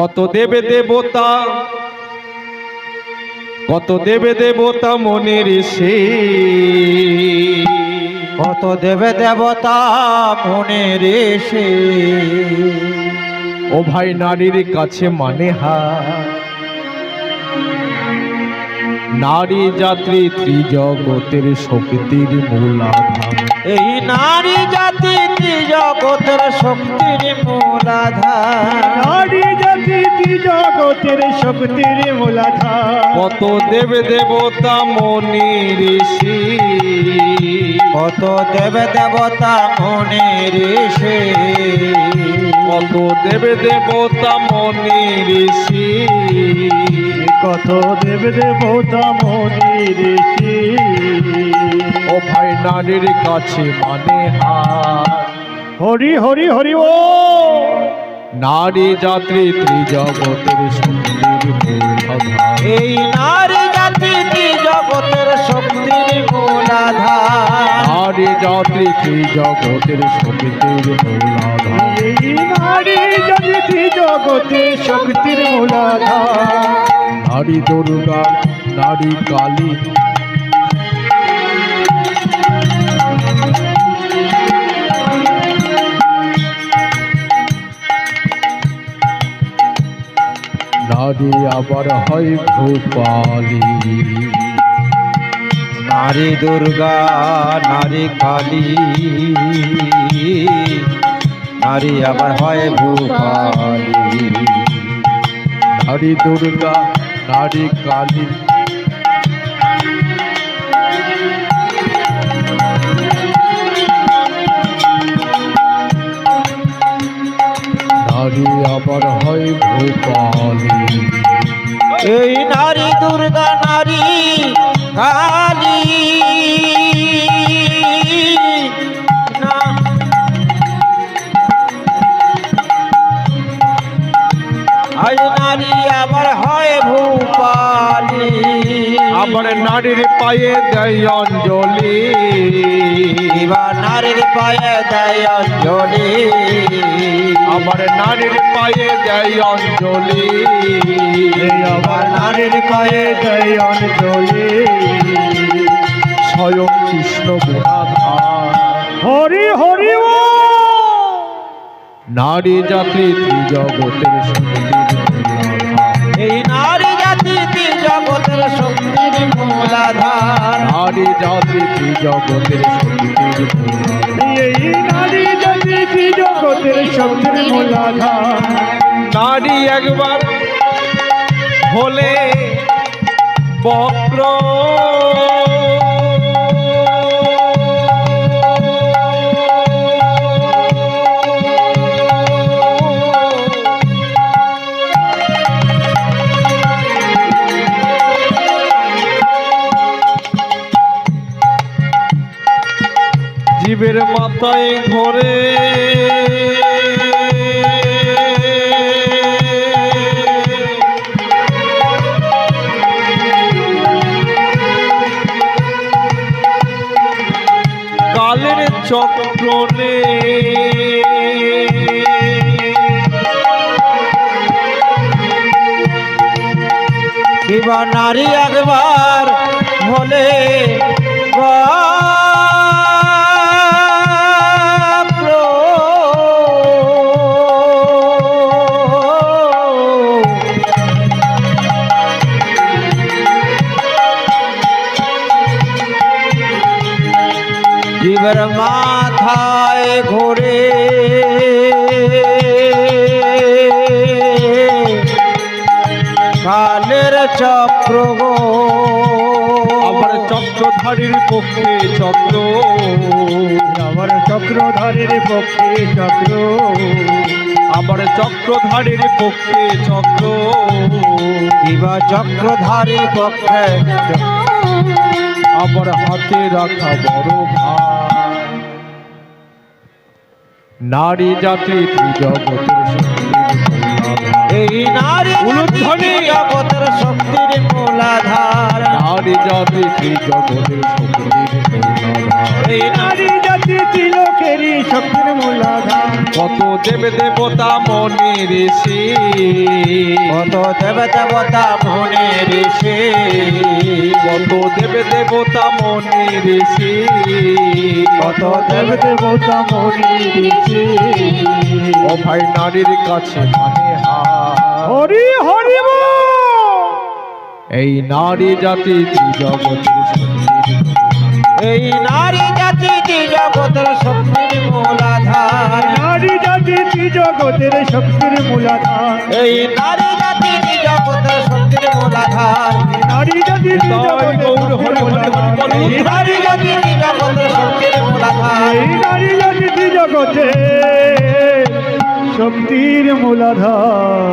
কত দেবে দেবতা কত দেবে দেবতা মনের সে। কত দেবে দেবতা মনে রেসে ও ভাই নারীর কাছে মানে হা। নারী যাত্রী ত্রিজগতের শক্তির মূলাধার। এই নারী জাতি জগতের শক্তির মূলাধার। নারী জাতি জগতের শক্তির মূলাধার। কত দেবে দেবতা মনির ঋষি। কত দেবে দেবতা মনে রেসে কত দেবে দেবতা মনির ঋষি। কত দেব দেবতা মনি ঋষি। ও ভাই নারীর কাছে মানে হার। হরি হরি হরি ও! নারী যাত্রী ত্রিজগতের শক্তির এই নারী জাতি জগতের শক্তির মূলাধার। নারী যাত্রী ত্রিজগতের শক্তির মূলাধার। এই নারী জাতি জগতের শক্তির মূলাধার। নারী দুর্গা নারী কালী নারী আবার হয় ভূপালী। নারী দুর্গা, নারী কালী। নারী আবার হয় ভূপালী। নারী দুর্গা, নারী কালী। আবার হয় ভূপালী। এই নারী দুর্গা নারী কালী। নারী আবার হয় ভূপালী। আবার নারীর পায়ে দেয় অঞ্জলি। নারীর পায়ে দেয় অঞ্জলি। আবার নারীর পায়ে দেয় অঞ্জলি। আমার নারীর পায়ে দেয় অঞ্জলি। স্বয়ং কৃষ্ণ গুণাধার হরি হরি ও! নারী জাতি মূলাধার। এই নারী জাতি জগতের শক্তির মূলাধার। নারী জাতি ত্রিজগতের শক্তির হলে বক্র। জীবের মাথায় ঘরে চক্রনে এবার নারী একবার হলে বাপ্র। জীবের মাথায় ঘোরে। কালের চক্র গো। আবার চক্রধারীর পক্ষে চক্র। আমার চক্রধারের পক্ষে চক্র। আবার চক্রধারীর পক্ষে চক্র। কিবা চক্রধারী পক্ষে আবার হাতে রাখা বড় ভার। নারী জাতি মূলাধার। এই নারী উলুধ্বনি। জগতের শক্তির মূলাধার নারী জাতি ত্রিজগতের শক্তির। এই নারী নারী জাতি তিলকেরই শক্তির মূলাধার কত দেবে দেবতা মনি ঋষি কত দেব দেবতা মনে ঋষি কত দেবে দেবতা মনে ঋষি। কত দেব দেব দেবতা মনি দিছে ও ভাই নারীর কাছে মানে হার হরি হরি বল। এই নারী জাতি ত্রিজগতের শক্তির এই নারী জাতি জগতের শক্তির মূলাধার। নারী জাতি জগতের শক্তির মূলাধার। এই নারী জাতি জগতের শক্তির মূলাধার। গৌর হরি জগতে শক্তির মূলাধার।